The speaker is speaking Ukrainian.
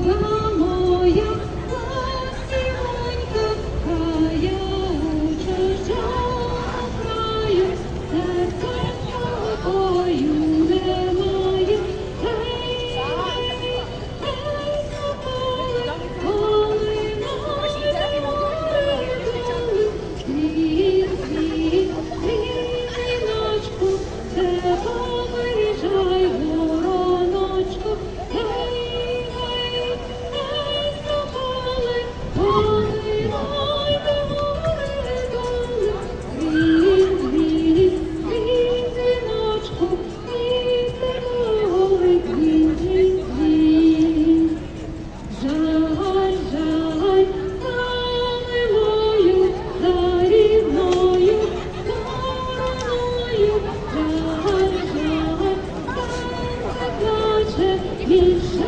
Bye. більше.